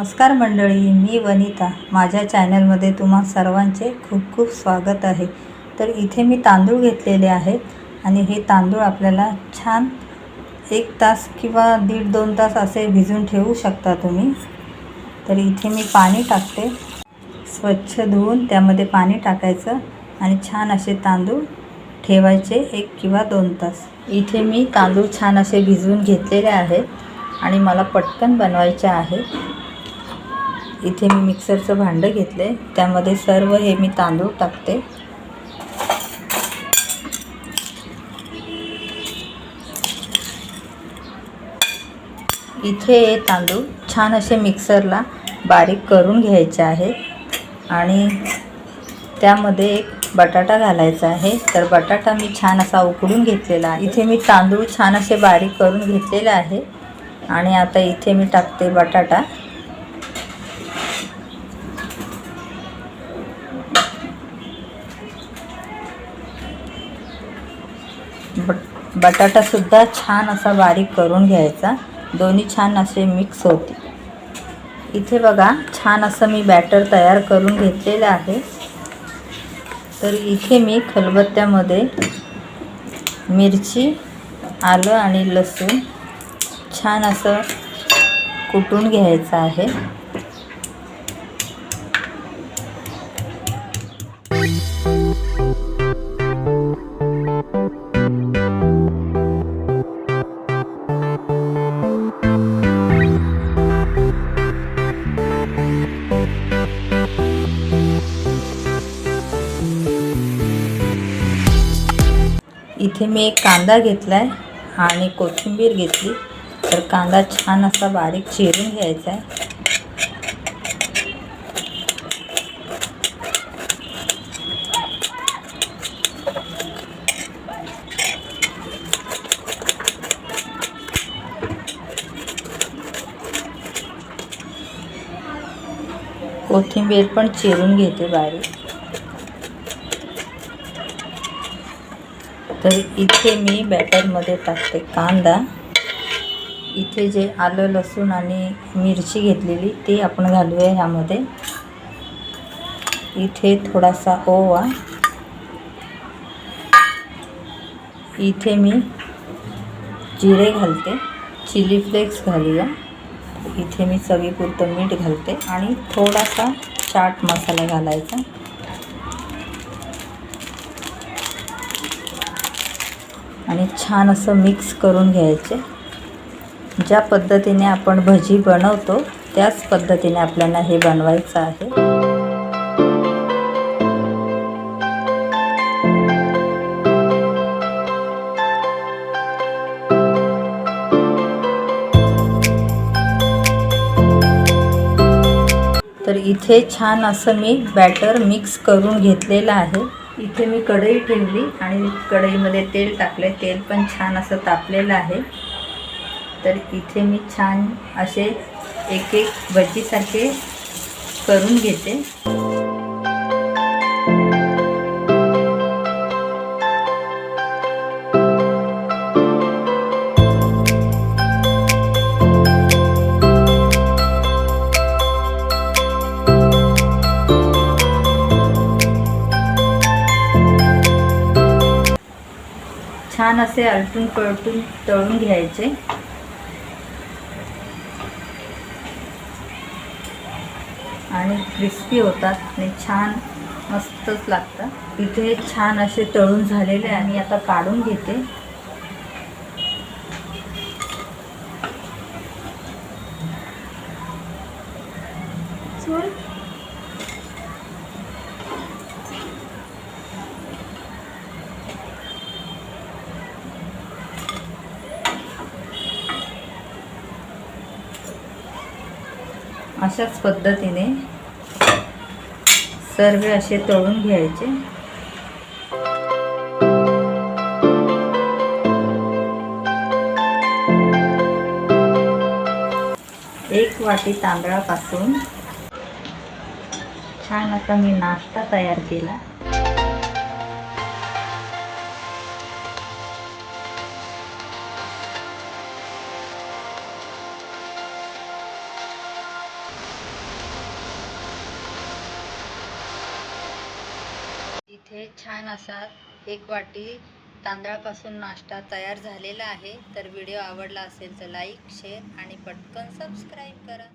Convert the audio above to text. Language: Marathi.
नमस्कार मंडळी मी वनिता. माझ्या चॅनलमध्ये तुम्हा सर्वांचे खूप खूप स्वागत आहे. तर इथे मी तांदूळ घेतलेले आहेत आणि हे तांदूळ आपल्याला छान एक तास किंवा दीड दोन तास असे भिजून ठेवू शकता तुम्ही. तर इथे मी पाणी टाकते. स्वच्छ धुवून त्यामध्ये पाणी टाकायचं आणि छान असे तांदूळ ठेवायचे एक किंवा दोन तास. इथे मी तांदूळ छान असे भिजवून घेतलेले आहेत आणि मला पटकन बनवायचे आहे. इथे मी मिक्सरचं भांडं घेतले त्यामध्ये सर्व हे मी तांदूळ टाकते. इथे हे तांदूळ छान असे मिक्सरला बारीक करून घ्यायचे आहेत आणि त्यामध्ये एक बटाटा घालायचा आहे. तर बटाटा मी छान असा उकडून घेतलेला. आहे इथे मी तांदूळ छान असे बारीक करून घेतलेले आहे. आणि आता इथे मी टाकते बटाटा. बट बटाटासुद्धा छान असा बारीक करून घ्यायचा. दोन्ही छान असे मिक्स होते इथे बघा छान असं मी बॅटर तयार करून घेतलेलं आहे. तर इथे मी खलबत्त्यामध्ये मिरची आलं आणि लसूण छान असं कुटून घ्यायचं आहे. इथे मी एक कांदा घेतला आहे आणि कोथिंबीर घेतली. तर कांदा छान असा बारीक चिरून घ्यायचा आहे. कोथिंबीर पण चिरून घेते बारीक. तर इथे मी बॅटरमध्ये टाकते कांदा. इथे जे आलं लसूण आणि मिरची घेतलेली ती आपण घालूया ह्यामध्ये. इथे थोडासा ओवा. इथे मी जिरे घालते. चिली फ्लेक्स घालूया. इथे मी चवीपुरतं मीठ घालते आणि थोडासा चाट मसाला घालायचा. आणि छान असं मिक्स करून घ्यायचे. ज्या पद्धतीने आपण भजी बनवतो त्याच पद्धतीने आपल्याला हे बनवायचं आहे. तर इथे छान असं मी बॅटर मिक्स करून घेतलेलं आहे. इथे मी कढई ठेवली आणि कढईमध्ये तेल टाकले तेल पण छान असं तापलेलं आहे. तर इथे मी छान असे एक एक भजीसारखे करून घेते. छान असे आलटून पलटून तळून घ्यायचे. आणि क्रिस्पी होतात आणि छान मस्तच लागतात. इथे छान असे तळून झालेले आहे. आता काढून घेते. अशाच पद्धतीने सर्व असे तळून घ्यायचे. एक वाटी तांदळापासून छान असा मी नाश्ता तयार केला. इथे छान असा एक वाटी तांदळापासून नाश्ता तयार झालेला आहे. तर व्हिडिओ आवडला असेल तर लाईक शेअर आणि पटकन सबस्क्राईब करा.